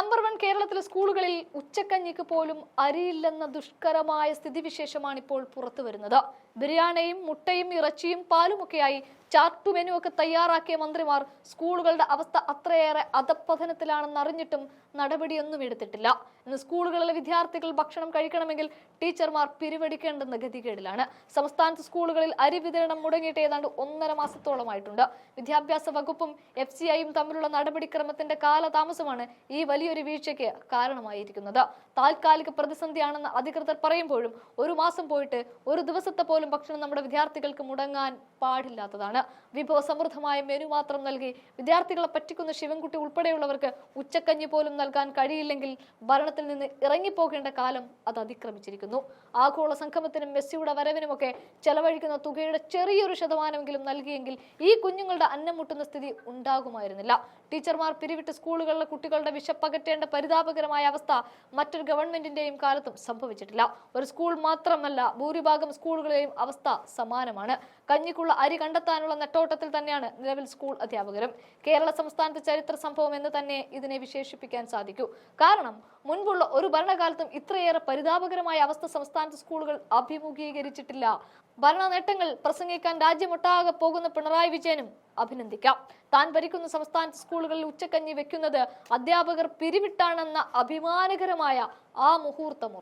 Number one കേരളത്തിലെ സ്കൂളുകളിൽ ഉച്ചക്കഞ്ഞിക്ക് പോലും അരിയില്ലെന്ന ദുഷ്കരമായ സ്ഥിതിവിശേഷമാണ് ഇപ്പോൾ പുറത്തു വരുന്നത് ബിരിയാണിയും മുട്ടയും ഇറച്ചിയും പാലുമൊക്കെയായി ചാർട്ട് മെനു ഒക്കെ തയ്യാറാക്കിയ മന്ത്രിമാർ സ്കൂളുകളുടെ അവസ്ഥ അത്രയേറെ അധപ്പതനത്തിലാണെന്ന് അറിഞ്ഞിട്ടും നടപടിയൊന്നും എടുത്തിട്ടില്ല. ഇന്ന് സ്കൂളുകളിലെ വിദ്യാർത്ഥികൾ ഭക്ഷണം കഴിക്കണമെങ്കിൽ ടീച്ചർമാർ പിരിവടിക്കേണ്ടെന്ന ഗതികേടിലാണ്. സംസ്ഥാനത്ത് സ്കൂളുകളിൽ അരി വിതരണം മുടങ്ങിയിട്ട് ഏതാണ്ട് ഒന്നര മാസത്തോളമായിട്ടുണ്ട്. വിദ്യാഭ്യാസ വകുപ്പും എഫ് തമ്മിലുള്ള നടപടിക്രമത്തിന്റെ കാലതാമസമാണ് ഈ വലിയൊരു വീഴ്ചയ്ക്ക് കാരണമായിരിക്കുന്നത്. താൽക്കാലിക പ്രതിസന്ധിയാണെന്ന് അധികൃതർ പറയുമ്പോഴും ഒരു മാസം പോയിട്ട് ഒരു ദിവസത്തെ പോലും ഭക്ഷണം നമ്മുടെ വിദ്യാർത്ഥികൾക്ക് മുടങ്ങാൻ പാടില്ലാത്തതാണ്. വിഭവസമൃദ്ധമായ മെനു മാത്രം നൽകി വിദ്യാർത്ഥികളെ പറ്റിക്കുന്ന ശിവൻകുട്ടി ഉൾപ്പെടെയുള്ളവർക്ക് ഉച്ചക്കഞ്ഞി പോലും നൽകാൻ കഴിയില്ലെങ്കിൽ ഭരണത്തിൽ നിന്ന് ഇറങ്ങിപ്പോകേണ്ട കാലം അത് അതിക്രമിച്ചിരിക്കുന്നു. ആഗോള സംഗമത്തിനും മെസ്സിയുടെ വരവിനുമൊക്കെ ചെലവഴിക്കുന്ന തുകയുടെ ചെറിയൊരു ശതമാനമെങ്കിലും നൽകിയെങ്കിൽ ഈ കുഞ്ഞുങ്ങളുടെ അന്നം മുട്ടുന്ന സ്ഥിതി ഉണ്ടാകുമായിരുന്നില്ല. ടീച്ചർമാർ പിരിവിട്ട് സ്കൂളുകളിലെ കുട്ടികളുടെ വിശപ്പകറ്റേണ്ട പരിതാപകരമായ അവസ്ഥ മറ്റൊരു ഗവൺമെന്റിന്റെയും കാലത്തും സംഭവിച്ചിട്ടില്ല. ഒരു സ്കൂൾ മാത്രമല്ല ഭൂരിഭാഗം സ്കൂളുകളിലെയും അവസ്ഥ സമാനമാണ്. കഞ്ഞിക്കുള്ള അരി കണ്ടെത്താനുള്ള നെട്ടോട്ടത്തിൽ തന്നെയാണ് നിലവിൽ സ്കൂൾ അധ്യാപകരും. കേരള സംസ്ഥാനത്തെ ചരിത്ര സംഭവം എന്ന് തന്നെ ഇതിനെ വിശേഷിപ്പിക്കാൻ സാധിക്കൂ. കാരണം മുൻപുള്ള ഒരു ഭരണകാലത്തും ഇത്രയേറെ പരിതാപകരമായ അവസ്ഥ സംസ്ഥാനത്ത് സ്കൂളുകൾ അഭിമുഖീകരിച്ചിട്ടില്ല. ഭരണ നേട്ടങ്ങൾ പ്രസംഗിക്കാൻ രാജ്യമൊട്ടാകെ പോകുന്ന പിണറായി വിജയനും അഭിനന്ദിക്കാം. താൻ ഭരിക്കുന്ന സംസ്ഥാനത്ത് സ്കൂളുകളിൽ ഉച്ചക്കഞ്ഞി വെക്കുന്നത് അധ്യാപകർ പിരിവിട്ടാണെന്ന അഭിമാനകരമായ ആ മുഹൂർത്തമോ